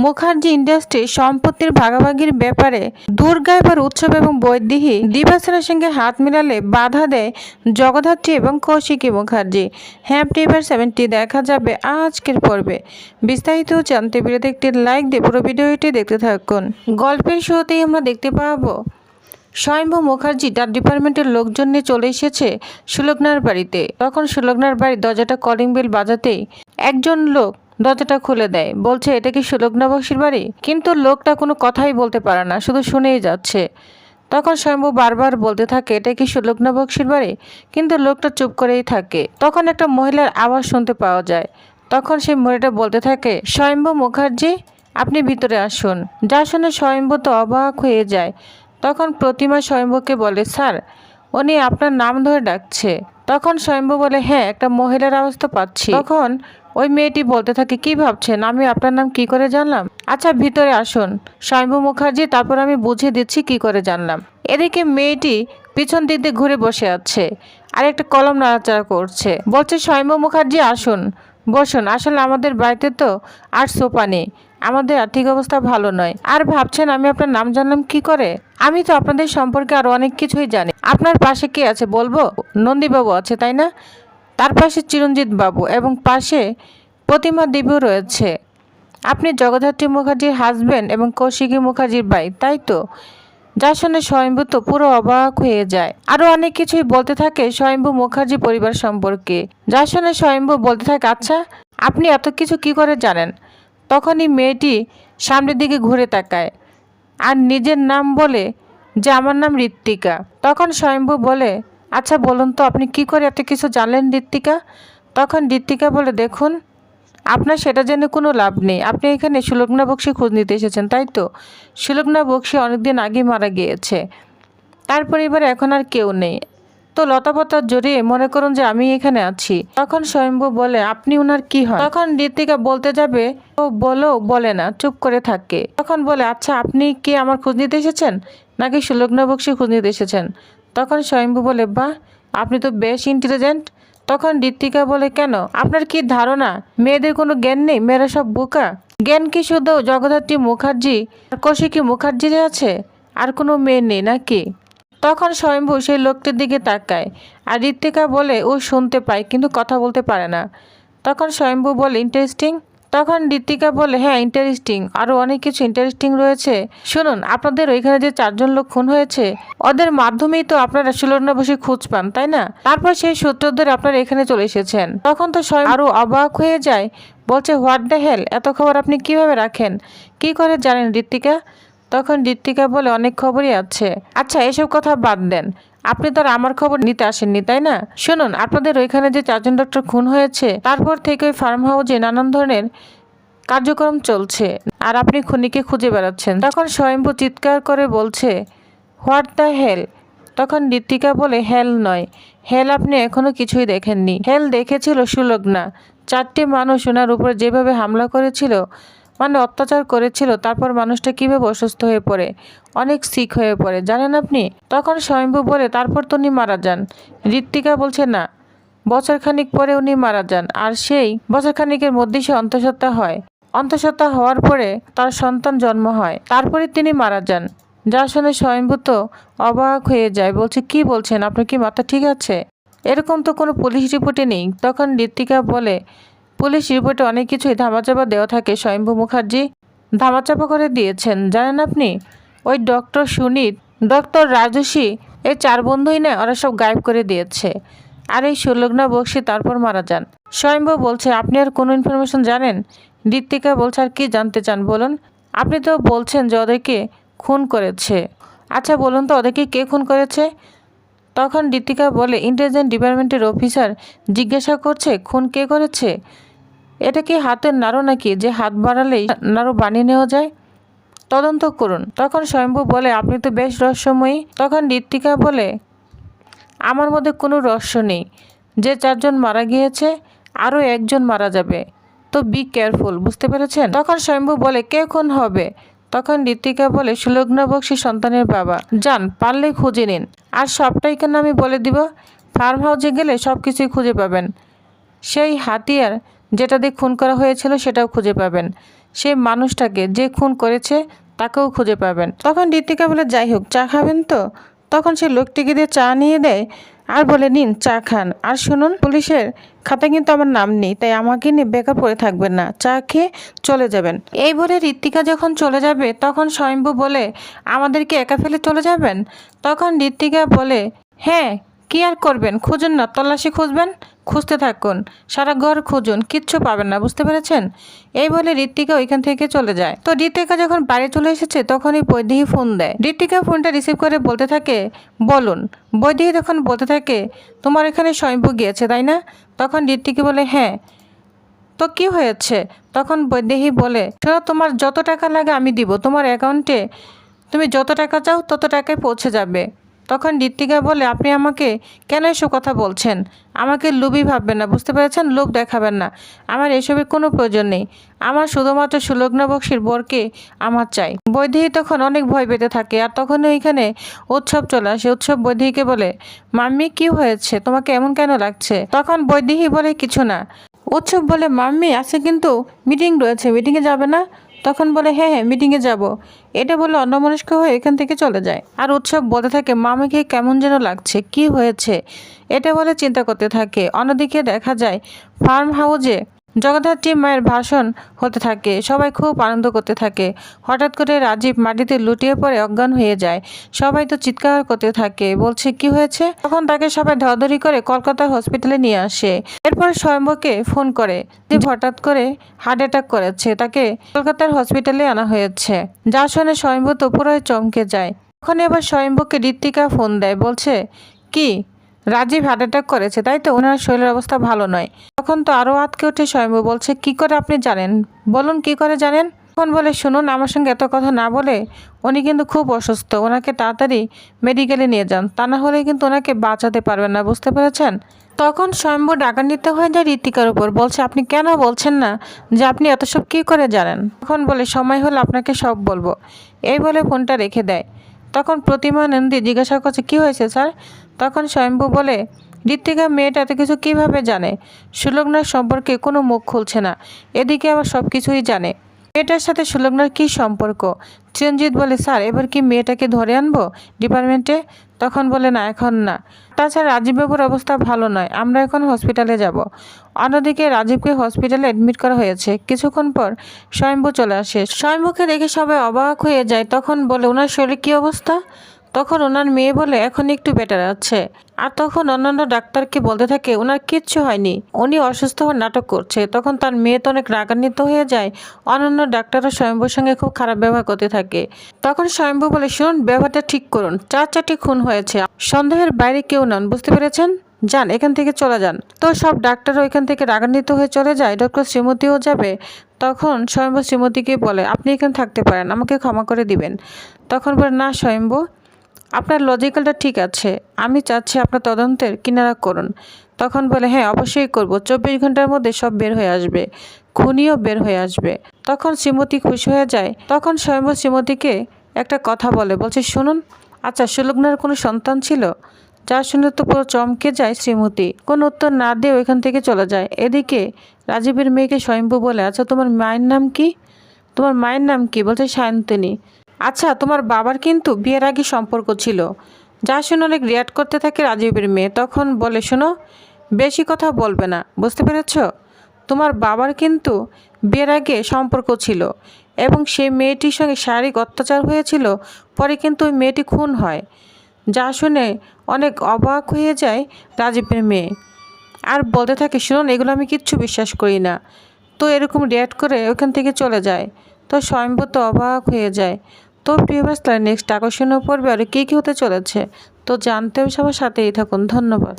Mukherjee industry সম্পত্তির ভাগাভাগির ব্যাপারে দুর্গা এবার উৎসব এবং বৈদেহী দিবাসনের সঙ্গে হাত মিলালে বাধা দেয় জগদ্ধাত্রী এবং কৌশিকী মুখার্জি। হ্যাপ টিভার সেভেনটি দেখা যাবে আজকের পর্বে। বিস্তারিত জানতে বিরোধী একটি লাইক দিয়ে পুরো ভিডিওটি দেখতে থাকুন। গল্পের শুরুতেই আমরা দেখতে পাবো, স্বয়ম্ভু মুখার্জি তার ডিপার্টমেন্টের লোকজন নিয়ে চলে এসেছে সুলগ্নার বাড়িতে। তখন সুলগ্নার বাড়ির দরজাটা কলিং বেল বাজাতেই একজন লোক দরজাটা খুলে দেয়। বলছে, এটা কি সুলগ্না বক্সির বাড়ি? কিন্তু লোকটা কোনো কথাই বলতে পারে না, শুধু শুনেই যাচ্ছে। তখন স্বয়ম্ভু বারবার বলতে থাকে, এটা কি সুলগ্না বাড়ি? কিন্তু লোকটা চুপ করেই থাকে। তখন একটা মহিলার আওয়াজ শুনতে পাওয়া যায়। তখন সেই মহিলাটা বলতে থাকে, স্বয়ম্ভু মুখার্জি, আপনি ভিতরে আসুন। যা শুনে স্বয়ম্ভু তো অবাক হয়ে যায়। তখন প্রতিমা স্বয়ম্ভুকে বলে, স্যার, উনি আপনার নাম ধরে ডাকছে। তখন স্বয়ম্ভু বলে হ্যাঁ একটা মহিলার আওয়াজ তো পাচ্ছি। তখন ওই মেয়েটি বলতে থাকে, কি ভাবছেন? আমি আপনার নাম কি করে জানলাম? আচ্ছা ভিতরে আসুন। স্বয়ম্ভু মুখার্জি, তারপর আমি বুঝিয়ে দিচ্ছি কি করে জানলাম। এদিকে মেয়েটি পিছন দিক দিয়ে ঘুরে বসে আছে আর একটা কলম নাড়াচাড়া করছে। বলছে, স্বয়ম্ভু মুখার্জি, আসুন। বসুন, আসলে আমাদের বাড়িতে তো আর সোপা নেই। আমাদের আর্থিক অবস্থা ভালো নয়। আর ভাবছেন আমি আপনার নাম জানলাম কি করে? আমি তো আপনাদের সম্পর্কে আরও অনেক কিছুই জানি। আপনার পাশে কে আছে বলব? নন্দীবাবু আছে, তাই না? তার পাশে চিরঞ্জিত বাবু এবং পাশে প্রতিমা দেবীও রয়েছে। আপনি জগদ্ধাত্রী মুখার্জির হাজবেন্ড এবং কৌশিকী মুখার্জির ভাই, তাই তো? যা শুনে স্বয়ম্ভু তো পুরো অবাক হয়ে যায়। আরও অনেক কিছুই বলতে থাকে স্বয়ম্ভু মুখার্জি পরিবার সম্পর্কে। যা শুনে স্বয়ম্ভু বলতে থাকে আচ্ছা আপনি এত কিছু কি করে জানেন? তখনই মেয়েটি সামনের দিকে ঘুরে তাকায় আর নিজের নাম বলে যে আমার নাম ঋত্বিকা। তখন স্বয়ম্ভু বলে আচ্ছা বলুন তো, আপনি কি করে এত কিছু জানলেন ঋত্বিকা? তখন ঋত্বিকা বলে, দেখুন, আপনার সেটা জেনে কোনো লাভ নেই। আপনি এখানে সুলগ্না বক্সি খোঁজ নিতে এসেছেন, তাই তো? সুলগ্না বক্সি অনেকদিন আগে মারা গিয়েছে। তার পরিবারে এখন আর কেউ নেই। তো লতাপাতার জড়িয়ে মনে করুন যে আমি এখানে আছি। তখন স্বয়ম্ভু বলে, আপনি ওনার কি হয়? তখন ঋতিকা বলতে যাবে, ও বলো, বলে না, চুপ করে থাকে। তখন বলে আচ্ছা আপনি কি আমার খোঁজ নিতে এসেছেন? নাকি সুলগ্না বক্সি খোঁজ নিতে এসেছেন? তখন স্বয়ম্ভু বলে, বাহ, আপনি তো বেশ ইন্টেলিজেন্ট তখন ঋত্বিকা বলে, কেন? আপনার কি ধারণা? মেয়েদের কোনো জ্ঞান নেই? মেয়েরা সব বোকা? জ্ঞান কি শুধু জগদ্ধাত্রী মুখার্জি? আর কৌশিকী মুখার্জির আছে? আর কোনো মেয়ে নেই, নাকি? তখন স্বয়ম্ভু সেই লোকটির দিকে তাকায় আর ঋত্বিকা বলে, ও শুনতে পায়, কিন্তু কথা বলতে পারে না। তখন স্বয়ম্ভু বলে, ইন্টারেস্টিং? তখন ঋত্বিকা বলে হ্যাঁ ইন্টারেস্টিং। আরও অনেক কিছু ইন্টারেস্টিং রয়েছে। শুনুন, আপনাদের ওইখানে যে চারজন লোক খুন হয়েছে, ওদের মাধ্যমেই তো আপনারা সুলগ্না বসে খোঁজ পান, তাই না? তারপর সেই সূত্র ধরে আপনারা এখানে চলে এসেছেন। তখন তো স্বয়ং আরও অবাক হয়ে যায়, বলছে, হোয়াট দ্য হেল? এত খবর আপনি কীভাবে রাখেন? কি করে জানেন, ঋত্বিকা? তখন ঋত্বিকা বলে, অনেক খবরই আছে। আচ্ছা এসব কথা বাদ দেন। আপনি তো আর আমার খবর নিতে আসেননি, তাই না? শুনুন, আপনাদের ওইখানে যে চারজন ডক্টর খুন হয়েছে, তারপর থেকে ওই ফার্ম হাউসে নানান ধরনের কার্যক্রম চলছে আর আপনি খুনিকে খুঁজে বেড়াচ্ছেন। তখন স্বয়ম্ভু চিৎকার করে বলছে হোয়াট দ্য হেল তখন ঋত্বিকা বলে হেল নয়। হেল আপনি এখনও কিছুই দেখেননি। হেল দেখেছিল সুলগ্না। চারটি মানুষ ওনার উপর যেভাবে হামলা করেছিল মানে অত্যাচার করেছিল, তারপর মানুষটা কীভাবে অসুস্থ হয়ে পড়ে? অনেক সিক হয়ে পড়ে, জানেন আপনি? তখন স্বয়ম্ভু বলে, তারপর তো উনি মারা যান। ঋত্বিকা বলছে, না, বছরখানিক পরে উনি মারা যান। আর সেই বছরখানিকের মধ্যেই সে অন্তঃসত্ত্বা হয়। অন্তঃসত্ত্বা হওয়ার পরে তার সন্তান জন্ম হয়। তারপরে তিনি মারা যান। যা শুনে স্বয়ম্ভূ তো অবাক হয়ে যায়, বলছে, কি বলছেন? আপনার কি মাথা ঠিক আছে? এরকম তো কোনো পুলিশ রিপোর্টে নেই। তখন ঋত্বিকা বলে পুলিশ রিপোর্টে অনেক কিছুই ধামাচাপা দেওয়া থাকে, স্বয়ম্ভু মুখার্জি। ধামাচাপা করে দিয়েছেন, জানেন আপনি? ওই ডক্টর সুনীত, ডক্টর রাজস্বী, এই চার বন্ধুই না ওরা সব গায়েব করে দিয়েছে। আর এই সুলগ্না বক্সি তারপর মারা যান। স্বয়ম্ভু বলছে, আপনি আর কোনো ইনফরমেশন জানেন? ঋত্বিকা বলছে, আর কী জানতে চান বলুন? আপনি তো বলছেন যে ওদেরকে খুন করেছে। আচ্ছা বলুন তো ওদেরকে কে খুন করেছে? তখন ঋতিকা বলে ইন্টেলিজেন্ট ডিপার্টমেন্টের অফিসার জিজ্ঞাসা করছে, খুন কে করেছে? এটা কি হাতের নাড়ু নাকি যে হাত বাড়ালেই নাড়ু বানিয়ে নেওয়া যায়? তদন্ত করুন। তখন স্বয়ম্ভু বলে, আপনি তো বেশ রহস্যময়ী। তখন ঋত্বিকা বলে, আমার মধ্যে কোনো রহস্য নেই। যে চারজন মারা গিয়েছে, আরও একজন মারা যাবে। তো বি কেয়ারফুল বুঝতে পেরেছেন? তখন স্বয়ম্ভু বলে, কে খুন হবে? তখন ঋতিকা বলে সুলগ্না বক্সি সন্তানের বাবা। যান, পারলে খুঁজে নিন। আর সবটাই কেন আমি বলে দিব? ফার্ম হাউসে গেলে সব কিছুই খুঁজে পাবেন। সেই হাতিয়ার যেটা দিয়ে খুন করা হয়েছিল সেটাও খুঁজে পাবেন। সেই মানুষটাকে যে খুন করেছে তাকেও খুঁজে পাবেন। তখন ঋতিকা বলে, যাই হোক, চা খাবেন তো? তখন সে লোকটিকে দিয়ে চা নিয়ে দেয় আর বলে, নিন, চা খান। আর শুনুন, পুলিশের খাতায় কিন্তু আমার নাম নেই, তাই আমাকে নিয়ে বেকার পড়ে থাকবেন না। চা খেয়ে চলে যাবেন। এই বলে ঋত্বিকা যখন চলে যাবে, তখন স্বয়ম্ভু বলে, আমাদেরকে একা ফেলে চলে যাবেন? তখন ঋত্বিকা বলে হ্যাঁ কি আর করবেন? খুঁজুন না, তল্লাশি খুঁজবেন? খুঁজতে থাকুন। সারা ঘর খুঁজুন, কিচ্ছু পাবেন না, বুঝতে পেরেছেন? এই বলে ঋত্বিকা ওইখান থেকে চলে যায়। তো ঋত্বিকা যখন বাড়ি চলে এসেছে, তখনই বৈদেহী ফোন দেয়। ঋত্বিকা ফোনটা রিসিভ করে বলতে থাকে, বলুন। বৈদেহী তখন বলতে থাকে, তোমার এখানে স্বয়ম্ভু গিয়েছে, তাই না? তখন ঋত্বিকা বলে হ্যাঁ। তো কি হয়েছে? তখন বৈদেহী বলে, শোনো, তোমার যত টাকা লাগে আমি দিব। তোমার অ্যাকাউন্টে তুমি যত টাকা চাও, তত টাকায় পৌঁছে যাবে। তখন ঋত্বিকা বলে, আপনি আমাকে কেন এসব কথা বলছেন? আমাকে লোভই ভাববেন না, বুঝতে পেরেছেন? লোভ দেখাবেন না। আমার এসবের কোনো প্রয়োজন নেই। আমার শুধুমাত্র সুলগ্ন বক্সির বরকে আমার চাই। বৈদেহী তখন অনেক ভয় পেতে থাকে, আর তখন ওইখানে উৎসব চলে আসে। উৎসব বৈদেহীকে বলে, মাম্মি, কি হয়েছে? তোমাকে এমন কেন লাগছে? তখন বৈদেহী বলে, কিছু না। উৎসব বলে, মাম্মি আছে কিন্তু মিটিং রয়েছে। মিটিংয়ে যাবে না? তখন বলে হ্যাঁ হ্যাঁ মিটিংয়ে যাব। এটা বলে অন্যমনস্ক হয়ে এখান থেকে চলে যায়। আর উৎসব বলতে থাকে, মামাকে কেমন যেন লাগছে, কি হয়েছে? এটা বলে চিন্তা করতে থাকে। অন্যদিকে দেখা যায় ফার্ম হাউসে জগদ্ধাত্রী মায়ের ভাষণ হতে থাকে, সবাই খুব আনন্দ করতে থাকে। হঠাৎ করে রাজীব মাটিতে লুটিয়ে পড়ে অজ্ঞান হয়ে যায়। সবাই তো চিৎকার করতে থাকে, বলছে, কি হয়েছে? তখন তাকে সবাই ধরাধরি করে কলকাতার হসপিটালে নিয়ে আসে। এরপর স্বয়ম্বকে ফোন করে যে হঠাৎ করে হার্ট অ্যাটাক করেছে, তাকে কলকাতার হসপিটালে আনা হয়েছে। যা শুনে স্বয়ম্ব তো পুরোই চমকে যায়। তখন এবার স্বয়ম্বকে ঋত্বিকা ফোন দেয়, বলছে, কি? রাজীব হার্ট অ্যাটাক করেছে, তাই তো? ওনার শরীরের অবস্থা ভালো নয়। তখন তো আরও আতকে উঠে স্বয়ম্ভু, বলছে, কি করে আপনি জানেন? বলুন, কি করে জানেন? তখন বলে, শুনুন, আমার সঙ্গে এত কথা না বলে উনি কিন্তু খুব অসুস্থ। ওনাকে তাড়াতাড়ি মেডিকেলে নিয়ে যান। তা না হলে কিন্তু ওনাকে বাঁচাতে পারবেন না, বুঝতে পেরেছেন? তখন স্বয়ম্ভু ডাকান্বিত হয়ে যায় ঋতিকার উপর, বলছে, আপনি কেন বলছেন না যে আপনি এত সব কী করে জানেন? তখন বলে, সময় হলে আপনাকে সব বলব। এই বলে ফোনটা রেখে দেয়। তখন প্রতিমা নন্দী জিজ্ঞাসা করছে, কি হয়েছে, স্যার? তখন স্বয়ম্ভু বলে, ঋত্বিকা, মেয়েটা এত কিছু কীভাবে জানে? সুলগ্নার সম্পর্কে কোনো মুখ খুলছে না। এদিকে আবার সব কিছুই জানে। মেয়েটার সাথে সুলগ্নার কী সম্পর্ক? চিরঞ্জিত বলে, স্যার, এবার কি মেয়েটাকে ধরে আনব ডিপার্টমেন্টে? তখন বলে, না, এখন না। তাছাড়া রাজীববাবুর অবস্থা ভালো নয়। আমরা এখন হসপিটালে যাব। অন্যদিকে রাজীবকে হসপিটালে অ্যাডমিট করা হয়েছে। কিছুক্ষণ পর স্বয়ম্ভু চলে আসে। স্বয়ম্ভুকে দেখে সবাই অবাক হয়ে যায়। তখন বলে, ওনার শরীরে কী অবস্থা? তখন ওনার মেয়ে বলে, এখন একটু বেটার আছে। আর তখন অন্যান্য ডাক্তারকে বলতে থাকে, ওনার কিচ্ছু হয়নি, উনি অসুস্থ হয়ে নাটক করছে। তখন তার মেয়ে তো অনেক রাগান্বিত হয়ে যায়। অন্যান্য ডাক্তাররা স্বয়ম্ভুর সঙ্গে খুব খারাপ ব্যবহার করতে থাকে। তখন স্বয়ম্ভু বলে, শুনুন, ব্যবহারটা ঠিক করুন। চার চারটি খুন হয়েছে। সন্দেহের বাইরে কেউ নন, বুঝতে পেরেছেন? যান, এখান থেকে চলে যান। তো সব ডাক্তার ওইখান থেকে রাগান্বিত হয়ে চলে যায়। ডক্টর শ্রীমতীও যাবে। তখন স্বয়ম্ভু শ্রীমতীকে বলে, আপনি এখানে থাকতে পারেন, আমাকে ক্ষমা করে দিবেন। তখন বলে, না, স্বয়ম্ভু। আপনার লজিক্যালটা ঠিক আছে, আমি চাচ্ছি আপনার তদন্তের কিনারা করুন। তখন বলে হ্যাঁ অবশ্যই করব। চব্বিশ ঘণ্টার মধ্যে সব বের হয়ে আসবে। খুনিও বের হয়ে আসবে। তখন শ্রীমতী খুশি হয়ে যায়। তখন স্বয়ম্ভু শ্রীমতীকে একটা কথা বলে, বলছে, শুনুন আচ্ছা সুলগ্নার কোনো সন্তান ছিল? যা শুনে তো পুরো চমকে যায় শ্রীমতী। কোনো উত্তর না দিয়ে ওইখান থেকে চলে যায়। এদিকে রাজীবের মেয়েকে স্বয়ম্ভু বলে আচ্ছা তোমার মায়ের নাম কি? তোমার মায়ের নাম কি? বলছে, সায়ন্তনী। আচ্ছা তোমার বাবার কিন্তু বিয়ের আগে সম্পর্ক ছিল। যা শুনে অনেক রিয়াক্ট করতে থাকে রাজীবের মেয়ে, তখন বলে, শোনো, বেশি কথা বলবে না, বুঝতে পেরেছ? তোমার বাবার কিন্তু বিয়ের আগে সম্পর্ক ছিল এবং সেই মেয়েটির সঙ্গে শারীরিক অত্যাচার হয়েছিল, পরে কিন্তু ওই মেয়েটি খুন হয়। যা শুনে অনেক অবাক হয়ে যায় রাজীবের মেয়ে। আর বলতে থাকে শুনুন এগুলো আমি কিচ্ছু বিশ্বাস করি না। তো এরকম রিয়াক্ট করে ওখান থেকে চলে যায়। তো স্বয়ম্ভূ তো অবাক হয়ে যায়। তো প্রিয় তাহলে নেক্সট আকর্ষণীয় পর্বে আর কী কী হতে চলেছে, তো জানতেও সবার সাথেই থাকুন, ধন্যবাদ।